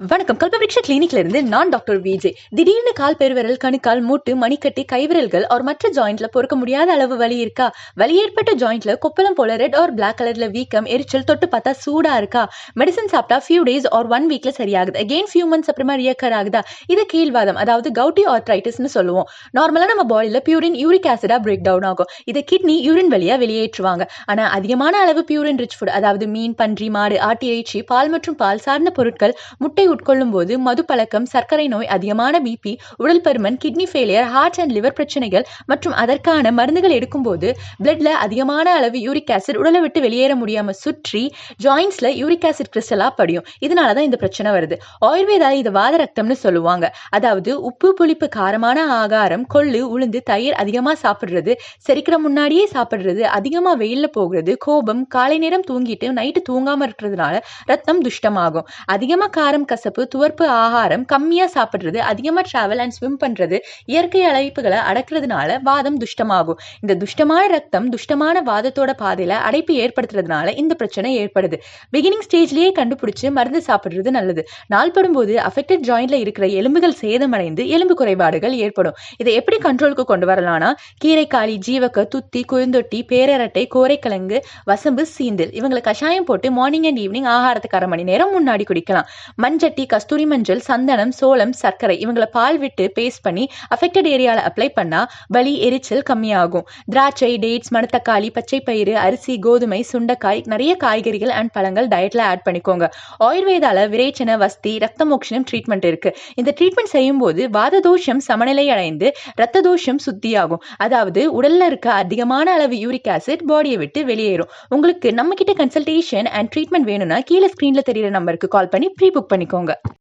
வணக்கம். கல்பவృక్ష கிளினிக்ல இருந்து நான் டாக்டர் விஜய் திடீர்னு கால் பெருவிரல் கணுக்கால் மூட்டு மணிக்கட்டி கைவிரல்கள் ஒரு மற்ற ஜாயிண்ட்ல பொறுக்க முடியாத அளவு வலி இருக்கா? வலி ஏற்பட்ட ஜாயிண்ட்ல கொப்பளம் போல ரெட் ஆர் பிளாக் கலர்ல வீக்கம் எரிச்சல் தொட்டு பார்த்தா சூடா இருக்கா? மெடிசன் சாப்பிட்டா ஃபியூ டேஸ் ஆர் ஒன் வீக்ல சரியாகுது. அகெயின் ஃபியூ மந்த்ஸ் அப்புறமா ரியக்கர் ஆகுதா? இது கீழ்வாதம் அதாவது கவுட்டி ஆர்த்ரைட்டிஸ்னு சொல்லுவோம். நார்மலா நம்ம பாடியில பியூரின் யூரிக் ஆசிடா பிரேக் டவுன் ஆகும். இதை கிட்னி யூரின் வழியா வெளியேற்றுவாங்க. ஆனா அதிகமான அளவு பியூரின் ரிச் ஃபுட் அதாவது மீன் பன்றி மாடு ஆட்டி இறைச்சி பால் மற்றும் பால் சார்ந்த பொருட்கள் முட்டை உட்கொள்ளும் போது மது பழக்கம் சர்க்கரை நோய் அதிகமான பிபி உடல் பருமன் kidney failure heart and liver பிரச்சனைகள் மற்றும் அதற்கான மருந்துகள் எடுக்கும்போது பிளட்ல அதிகமான அளவு யூரிக் ஆசிட் உடலை விட்டு வெளியேற முடியாம சுற்றி ஜாயின்ஸ்ல யூரிக் ஆசிட் கிறிஸ்டலா படியும். இதனால தான் இந்த பிரச்சனை வருது. ஆயுர்வேதா இது வாத ரத்தம்னு சொல்லுவாங்க. அதாவது உப்பு புளிப்பு காரமான ஆகாரம் கொள்ளு உளுந்து தயிர் அதிகமா சாப்பிடுறது செரிக்கிற முன்னாடியே சாப்பிடுறது அதிகமா வெயில்ல போகிறது கோபம் காலை நேரம் தூங்கிட்டு நைட்டு தூங்காமல் இருக்கிறதுனால ரத்தம் துஷ்டமாகும். அதிகமா காரம் கசப்பு துவர்ப்பு ஆகாரம் கம்மியா சாப்பிடுறது அதிகமா டிராவல் அண்ட் ஸ்விம் பண்றது இயற்கை அழைப்புகளை அடக்கிறதுனால வாதம் துஷ்டமாகும். இந்த துஷ்டமான ரத்தம் துஷ்டமான வாதத்தோட பாதையில அடைப்பு ஏற்படுத்துறதுனால இந்த பிரச்சனை ஏற்படுது. பிகினிங் ஸ்டேஜ்லயே கண்டுபிடிச்சு மருந்து சாப்பிடுறது நல்லது. நாள்படும் போது அஃபெக்டட் ஜாயிண்ட்ல இருக்கிற எலும்புகள் சேதமடைந்து எலும்பு குறைபாடுகள் ஏற்படும். இதை எப்படி கண்ட்ரோலுக்கு கொண்டு வரலாம்னா கீரைக்காளி ஜீவக்க துத்தி குழுந்தொட்டி பேரரட்டை கோரைக்கிழங்கு வசம்பு சீந்தில் இவங்களை கஷாயம் போட்டு மார்னிங் அண்ட் ஈவினிங் ஆகாரத்துக்கு அரை மணி நேரம் முன்னாடி குடிக்கலாம். மஞ்சள் மண்சட்டி கஸ்தூரி மஞ்சள் சந்தனம் சோளம் சர்க்கரை இவங்களை பால் விட்டு பேஸ்ட் பண்ணி அஃபெக்டட் ஏரியாவில் அப்ளை பண்ணால் வலி எரிச்சல் கம்மியாகும். திராட்சை டேட்ஸ் மணத்தக்காளி பச்சை பயிறு அரிசி கோதுமை சுண்டைக்காய் நிறைய காய்கறிகள் அண்ட் பழங்கள் டயட்டில் ஆட் பண்ணிக்கோங்க. ஆயுர்வேதால விரேச்சன வஸ்தி ரத்த மோட்சணம் ட்ரீட்மெண்ட் இருக்கு. இந்த ட்ரீட்மெண்ட் செய்யும்போது வாத தோஷம் சமநிலை அடைந்து ரத்த தோஷம் சுத்தியாகும். அதாவது உடல்ல இருக்க அதிகமான அளவு யூரிக் ஆசிட் பாடியை விட்டு வெளியேறும். உங்களுக்கு நம்ம கிட்ட கன்சல்டேஷன் அண்ட் ட்ரீட்மெண்ட் வேணும்னா கீழே ஸ்கிரீன்ல தெரியுற நம்பருக்கு கால் பண்ணி ப்ரீ புக் பண்ணிக்கோங்க. வச்சுக்கோங்க